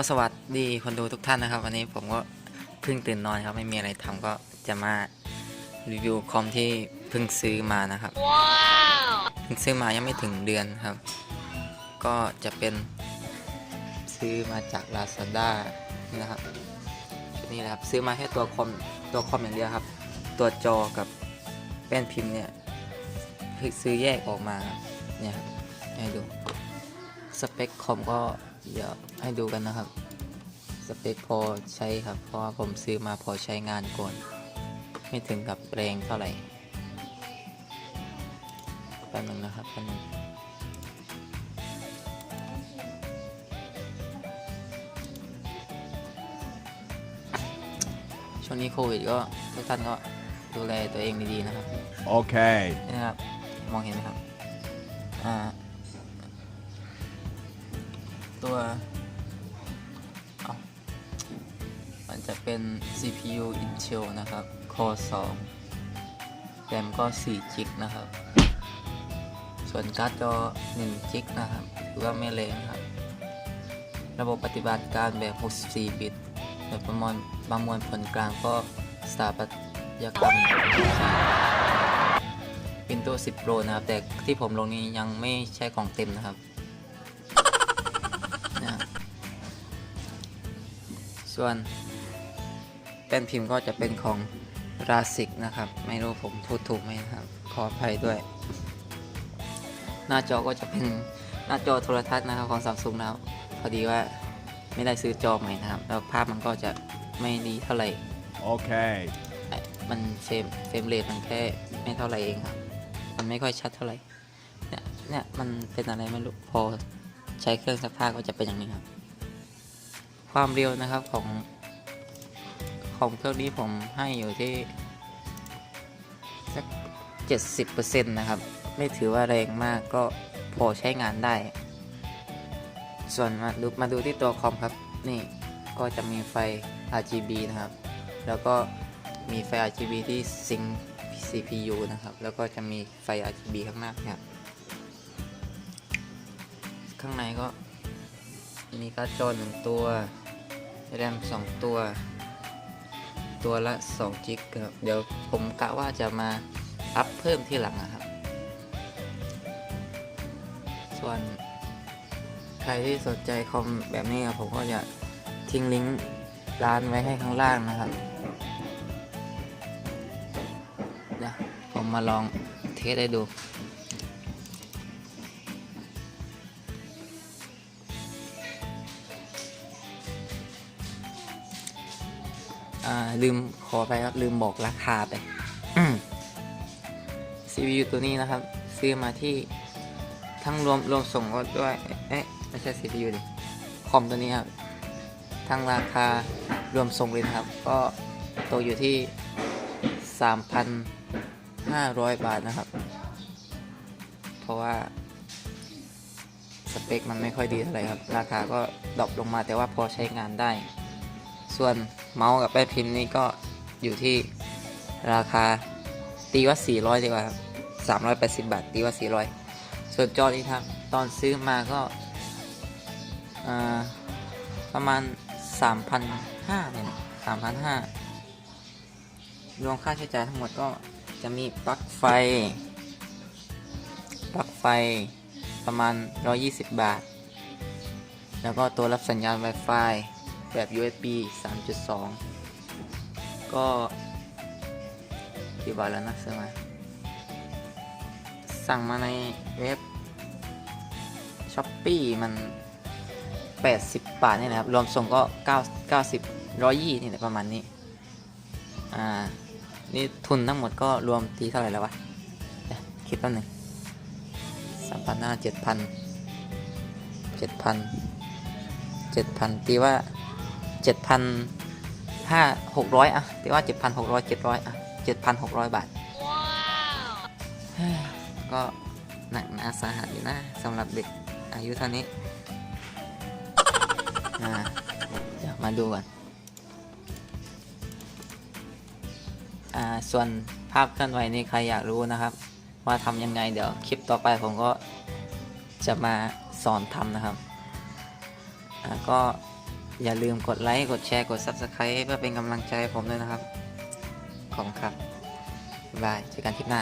ก็สวัสดีคนดูทุกท่านนะครับ วันนี้ผมก็เพิ่งตื่นนอนครับ ไม่มีอะไรทำก็จะมารีวิวคอมที่เพิ่งซื้อมานะครับ ว้าวเพิ่งซื้อมายังไม่ถึงเดือนครับ ก็จะเป็นซื้อมาจาก Lazada นี่นะครับชุดนี้นะครับ ซื้อมาแค่ตัวคอมตัวคอมอย่างเดียวครับ ตัวจอกับแป้นพิมพ์เนี่ยซื้อแยกออกมาครับเนี่ยครับให้ดูสเปคคอมก็ เดี๋ยวให้ดูกันนะครับ สเปคพอใช้ครับ เพราะว่าผมซื้อมาพอใช้งานก่อน ไม่ถึงกับแรงเท่าไหร่แป๊บนึงนะครับแป๊บนึงช่วงนี้โควิดก็ทุกท่านก็ดูแลตัวเองดีๆนะครับ Okay. นี่นะครับ มองเห็นไหมครับ อ่า ตัวอามันจะเป็น CPU Intel นะครับ Core 2แรมก็4จิกนะครับ ส่วนการ์ดจอ1จิกนะครับหรือว่าไม่แรงครับ ระบบปฏิบัติการแบบ 64 บิตโดยประมวลประมวลผลกลางก็สถาปัตยกรรม Windows 10 Pro นะครับ แต่ที่ผมลงนี้ยังไม่ใช่ของเต็มนะครับ ส่วนแป้นพิมพ์ก็จะเป็นของราสิกนะครับ ไม่รู้ผมพูดถูกไหมนะครับ ขออภัยด้วย หน้าจอก็จะเป็นหน้าจอโทรทัศน์นะครับของ Samsung นะครับ พอดีว่าไม่ได้ซื้อจอใหม่นะครับ แล้วภาพมันก็จะไม่ดีเท่าไหร่ Okay. ไอ้มันเฟรมเฟรมเรทมันแค่ไม่เท่าไหร่เองครับ มันไม่ค่อยชัดเท่าไหร่ เนี่ย เนี่ย มันเป็นอะไรไม่รู้ พอใช้เครื่องซักผ้าก็จะเป็นอย่างนี้ครับ ความเร็วนะครับของของเครื่องนี้ผมให้อยู่ที่สักเจ็ดสิบเปอร์เซ็นะครับ ไม่ถือว่าแรงมากก็พอใช้งานได้ ส่วนมาดูมาดูที่ตัวคอมครับ นี่ก็จะมีไฟ RGB นะครับ แล้วก็มีไฟ RGB ที่ซิงค์ CPU นะครับ แล้วก็จะมีไฟ RGB ข้างหน้าครับ ข้างในก็ มีการ์ดจอหนึ่งตัวแรมสองตัว ตัวละ2จิกครับเดี๋ยวผมกะว่าจะมาอัพเพิ่มที่หลังนะครับ ส่วนใครที่สนใจคอมแบบนี้ครับผมก็จะทิ้งลิงก์ร้านไว้ให้ข้างล่างนะครับเดี๋ยวผมมาลองเทสให้ดู ลืมขอไปครับลืมบอกราคาไป CPU ตัวนี้นะครับ ซื้อมาที่ทั้งรวมรวมส่งก็ด้วย เอ๊ะ ไม่ใช่ CPU ดิคอมตัวนี้ครับ ทั้งราคารวมส่งเลยนะครับ ก็ตกอยู่ที่ 3,500 บาทนะครับ เพราะว่า สเปคมันไม่ค่อยดีเท่าไหร่ครับ ราคาก็ดรอปลงมาแต่ว่าพอใช้งานได้ ส่วนเมาส์กับแป้นพิมพ์นี่ก็อยู่ที่ราคาตีว่า 400ดีกว่าครับ 380 บาท ตีว่า 400 ส่วนจอที่ทำตอนซื้อมาก็าประมาณ 3,500เนี่ย3,500 รวมค่าใช้จ่ายทั้งหมดก็จะมีปลั๊กไฟ ปลั๊กไฟประมาณ 120 บาท แล้วก็ตัวรับสัญญาณ Wi-Fi แบบ USB 3.2 ก็กี่บาทแล้วนะซื้อมาสั่งมาในเว็บ s h อ p e e มัน 80 บาทนี่แหละครับ รวมส่งก็ 9 90 120นี่แหละประมาณนี้ อ่า นี่ทุนทั้งหมดก็รวมตีเท่าไหร่แล้ววะคิดแป๊บหนึงสามพันห้าเจ็ดพันเจ็ดพันเจ็ดพันตีว่า เจ็ดพันห้าหกร้อยอะตีว่าเจ็ดพันหกร้อยเจ็ดร้อยอะเจ็ดพันหกร้อยบาทเฮ้ยก็หนักหนาสาหัสอยู่นะสำหรับเด็กอายุเท่านี้อ่าเดี๋ยวมาดูก่อนอ่าส่วนภาพเคลื่อนไหวนี่ใครอยากรู้นะครับ ว่าทำยังไงเดี๋ยวคลิปต่อไปผมก็จะมาสอนทำนะครับอ่าก็ อย่าลืมกดไลค์ กดแชร์ กด Subscribe เพื่อเป็นกำลังใจให้ผมด้วยนะครับ ขอบคุณครับ บ๊ายบาย เจอกันคลิปหน้า